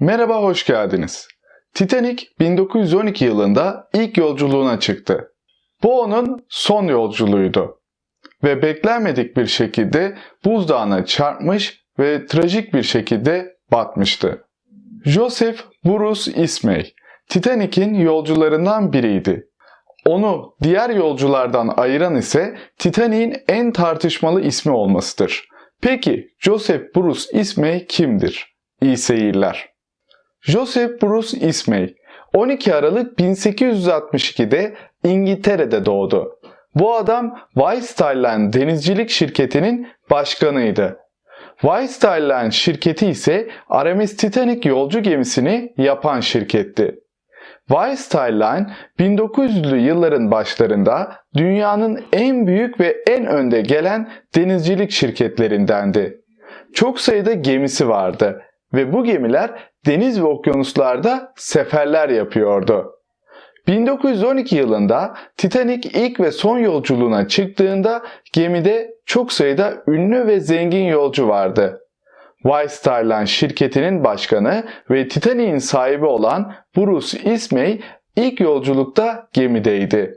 Merhaba, hoş geldiniz. Titanic 1912 yılında ilk yolculuğuna çıktı. Bu onun son yolculuğuydu. Ve beklenmedik bir şekilde buzdağına çarpmış ve trajik bir şekilde batmıştı. Joseph Bruce Ismay, Titanic'in yolcularından biriydi. Onu diğer yolculardan ayıran ise Titanic'in en tartışmalı ismi olmasıdır. Peki Joseph Bruce Ismay kimdir? İyi seyirler. Joseph Bruce Ismay 12 Aralık 1862'de İngiltere'de doğdu. Bu adam Weisstallen denizcilik şirketinin başkanıydı. Weisstallen şirketi ise Aramis Titanic yolcu gemisini yapan şirketti. Weisstallen 1900'lü yılların başlarında dünyanın en büyük ve en önde gelen denizcilik şirketlerindendi. Çok sayıda gemisi vardı ve bu gemiler deniz ve okyanuslarda seferler yapıyordu. 1912 yılında Titanic ilk ve son yolculuğuna çıktığında gemide çok sayıda ünlü ve zengin yolcu vardı. Weisstallen şirketinin başkanı ve Titanic'in sahibi olan Bruce Ismay ilk yolculukta gemideydi.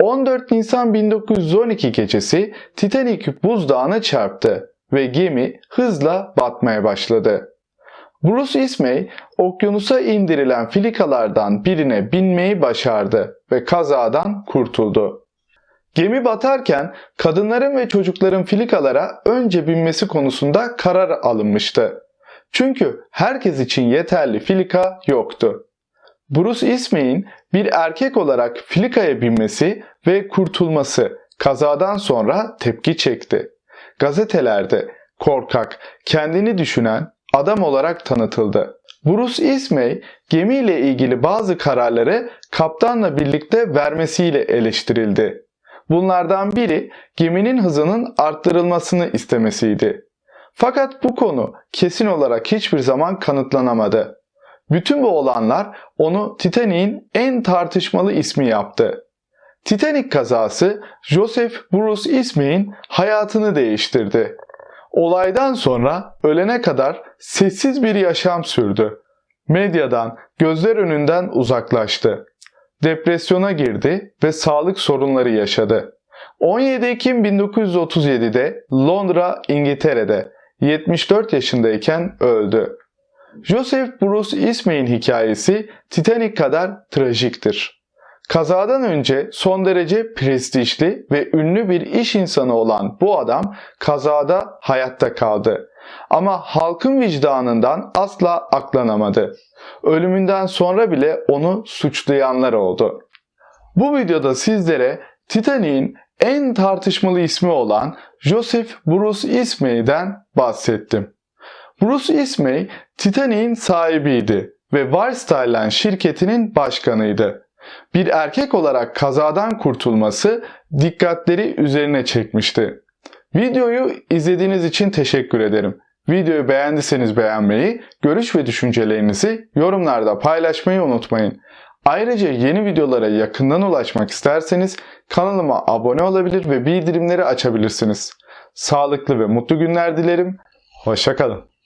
14 Nisan 1912 gecesi Titanic buzdağına çarptı ve gemi hızla batmaya başladı. Bruce Ismay okyanusa indirilen filikalardan birine binmeyi başardı ve kazadan kurtuldu. Gemi batarken kadınların ve çocukların filikalara önce binmesi konusunda karar alınmıştı. Çünkü herkes için yeterli filika yoktu. Bruce Ismay'in bir erkek olarak filikaya binmesi ve kurtulması kazadan sonra tepki çekti. Gazetelerde korkak, kendini düşünen adam olarak tanıtıldı. Bruce Ismay gemiyle ilgili bazı kararları kaptanla birlikte vermesiyle eleştirildi. Bunlardan biri geminin hızının arttırılmasını istemesiydi. Fakat bu konu kesin olarak hiçbir zaman kanıtlanamadı. Bütün bu olanlar onu Titanic'in en tartışmalı ismi yaptı. Titanic kazası Joseph Bruce Ismay'in hayatını değiştirdi. Olaydan sonra ölene kadar sessiz bir yaşam sürdü. Medyadan, gözler önünden uzaklaştı. Depresyona girdi ve sağlık sorunları yaşadı. 17 Ekim 1937'de Londra, İngiltere'de 74 yaşındayken öldü. Joseph Bruce Ismay'in hikayesi Titanic kadar trajiktir. Kazadan önce son derece prestijli ve ünlü bir iş insanı olan bu adam kazada hayatta kaldı. Ama halkın vicdanından asla aklanamadı. Ölümünden sonra bile onu suçlayanlar oldu. Bu videoda sizlere Titanic'in en tartışmalı ismi olan Joseph Bruce Ismay'den bahsettim. Bruce Ismay, Titanic'in sahibiydi ve Weisstallen şirketinin başkanıydı. Bir erkek olarak kazadan kurtulması dikkatleri üzerine çekmişti. Videoyu izlediğiniz için teşekkür ederim. Videoyu beğendiyseniz beğenmeyi, görüş ve düşüncelerinizi yorumlarda paylaşmayı unutmayın. Ayrıca yeni videolara yakından ulaşmak isterseniz kanalıma abone olabilir ve bildirimleri açabilirsiniz. Sağlıklı ve mutlu günler dilerim. Hoşçakalın.